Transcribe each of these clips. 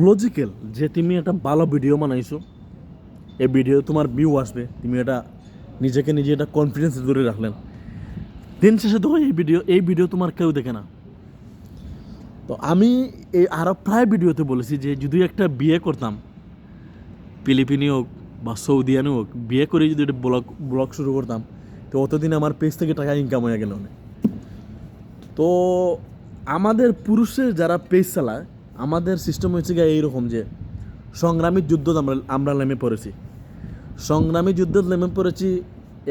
Logical যে তুমি একটা ভালো ভিডিও বানাইছো, এই ভিডিও তোমার ভিউ আসবে, তুমি এটা নিজেকে নিজে এটা কনফিডেন্স ধরে রাখলেন দিন শেষে দেখো এই ভিডিও এই ভিডিও তোমার কেউ দেখে না। তো আমি এই আরও প্রায় ভিডিওতে বলেছি যে যদি একটা বিয়ে করতাম, ফিলিপিনি হোক বা সৌদিয়ানি হোক, বিয়ে করে যদি একটা ব্লগ ব্লগ শুরু করতাম, তো অতদিন আমার পেজ থেকে টাকা ইনকাম হয়ে গেল। তো আমাদের পুরুষের যারা পেজ চালায় আমাদের সিস্টেম হয়েছে গিয়ে এইরকম যে সংগ্রামী যুদ্ধ আমরা আমরা নেমে পড়েছি। সংগ্রামী যুদ্ধ নেমে পড়েছি,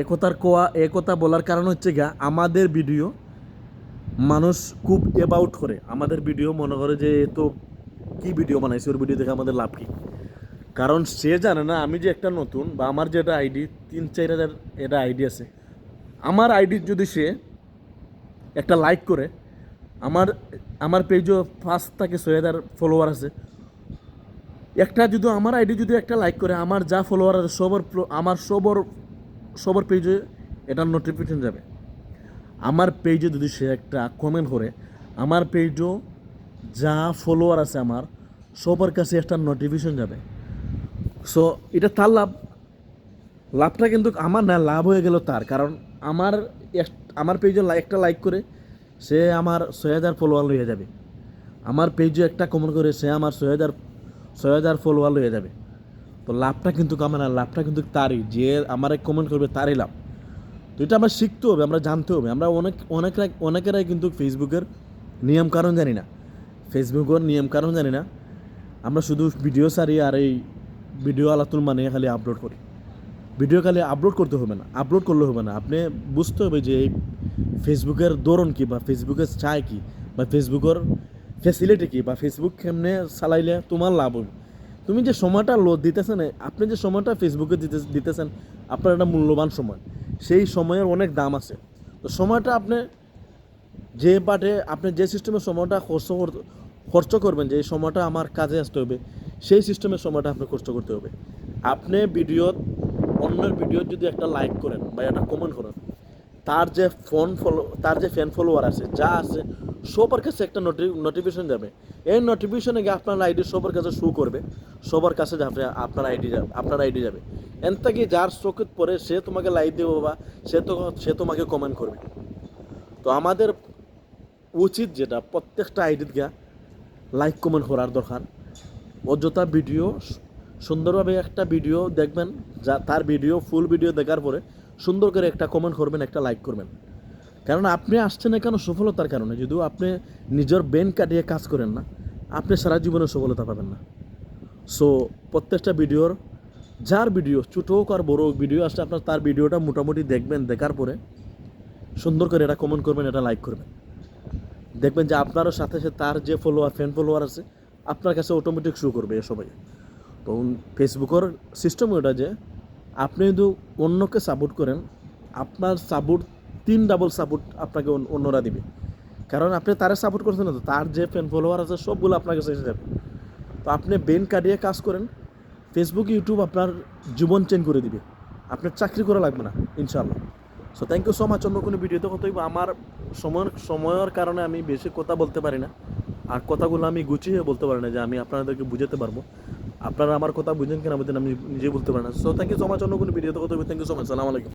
একতার কোয়া একতা বলার কারণ হচ্ছে গিয়া আমাদের ভিডিও মানুষ খুব এবাউট করে। আমাদের ভিডিও মনে করে যে তো কী ভিডিও বানাইছে, ওর ভিডিও দেখে আমাদের লাভ কী? কারণ সে জানে না, আমি যে একটা নতুন বা আমার যে একটা আইডি তিন, চার হাজার এটা আইডি আছে। আমার আইডি যদি সে একটা লাইক করে আমার আমার পেজও পাঁচ থাকে হাজার ফলোয়ার আছে। একটা যদি আমার আইডি যদি একটা লাইক করে, আমার যা ফলোয়ার আছে, সবার আমার সবর, সবার পেজে এটার নোটিফিকেশন যাবে। আমার পেজে যদি সে একটা কমেন্ট করে, আমার পেজও যা ফলোয়ার আছে আমার, সবার কাছে একটা নোটিফিকেশন যাবে। সো এটা তার লাভ। লাভটা কিন্তু আমার না, লাভ হয়ে গেল তার। কারণ আমার আমার পেজে একটা লাইক করে সে আমার ছয় হাজার ফলোয়ার লইয়ে যাবে। আমার পেজে একটা কমেন্ট করে সে আমার ছয় হাজার ছয় হাজার ফলোয়ার লইয়ে যাবে। তো লাভটা কিন্তু আমার না, লাভটা কিন্তু তারই। যে আমার এক কমেন্ট করবে তারই লাভ। তো এটা আমরা শিখতে হবে, আমরা জানতে হবে। আমরা অনেক, অনেকরা, অনেকেরাই কিন্তু ফেসবুকের নিয়ম কারণ জানি না। ফেসবুকের নিয়ম কারণ জানি না। আমরা শুধু ভিডিও সারি আর এই ভিডিও আলাতুল মানে খালি আপলোড করি। ভিডিও খালি আপলোড করতে হবে না আপলোড করলে হবে না। আপনি বুঝতে হবে যে এই ফেসবুকের ধরন কী বা ফেসবুকের চায় কী বা ফেসবুকের ফেসিলিটি কী বা ফেসবুক কেমনে চালাইলে তোমার লাভ হবে? তুমি যে সময়টা লোড দিতেছেন, আপনি যে সময়টা ফেসবুকে দিতে দিতেছেন, আপনার একটা মূল্যবান সময়। সেই সময়ের অনেক দাম আছে। তো সময়টা আপনি যে পাটে আপনি যে সিস্টেমের সময়টা খরচ খরচ করবেন, যে এই সময়টা আমার কাজে আসতে হবে, সেই সিস্টেমের সময়টা আপনি খরচ করতে হবে। আপনি ভিডিও অন্যের ভিডিও যদি একটা লাইক করেন বা একটা কমেন্ট করেন, তার যে ফোন ফলো তার যে ফ্যান ফলোয়ার আছে, যা আছে, সবার কাছে একটা নোটিফিকেশন যাবে। এই নোটিফিকেশনে গিয়ে আপনার আইডি সবার কাছে শো করবে, সবার কাছে আপনার আইডি যাবে আপনার আইডি যাবে। এন থেকে যার চোখে পরে সে তোমাকে লাইক দেবো বা সে তো সে তোমাকে কমেন্ট করবে? তো আমাদের উচিত যেটা, প্রত্যেকটা আইডিত গিয়া লাইক কমেন্ট করার দরকার। অযথা ভিডিও সুন্দরভাবে একটা ভিডিও দেখবেন, যা তার ভিডিও ফুল ভিডিও দেখার পরে সুন্দর করে একটা কমেন্ট করবেন, একটা লাইক করবেন। কারণ আপনি আসছেন কেন সফলতার কারণে, যদিও আপনি নিজের বেন কাটিয়ে কাজ করেন না, আপনি সারা জীবনে সফলতা পাবেন না। সো প্রত্যেকটা ভিডিওর যার ভিডিও ছোটো হোক আর বড় ভিডিও আসলে আপনার তার ভিডিওটা মোটামুটি দেখবেন, দেখার পরে সুন্দর করে এটা কমেন্ট করবেন, এটা লাইক করবেন। দেখবেন যে আপনারও সাথে সাথে তার যে ফলোয়ার ফ্যান ফলোয়ার আছে, আপনার কাছে অটোমেটিক শো করবে এ সবাই তো ফেসবুকের সিস্টেম ওটা যে, আপনি যদি অন্যকে সাপোর্ট করেন, আপনার সাপোর্ট তিন ডাবল সাপোর্ট আপনাকে অন্যরা দিবে। কারণ আপনি তারা সাপোর্ট করছেন না তো, তার যে ফ্যান ফলোয়ার আছে, সবগুলো আপনার কাছে যাবে। তো আপনি বেন কাটিয়ে কাজ করেন ফেসবুক ইউটিউব আপনার জীবন চেঞ্জ করে দিবে। আপনার চাকরি করা লাগবে না ইনশাল্লাহ so thank you so much অন্য কোনো ভিডিওতে কত আমার সময়ের সময়ের কারণে আমি বেশি কথা বলতে পারি না। আর কথাগুলো আমি গুছিয়ে বলতে পারি না যে আমি আপনাদেরকে বুঝাতে পারব। আপনারা আমার কথা বুঝেন কিনা বুঝেন, আমি নিজে বলতে পারি না। So thank you so much অন্য কোনো ভিডিওতে কথা থ্যাংক ইউ সো মাচ সালাম আলাইকুম।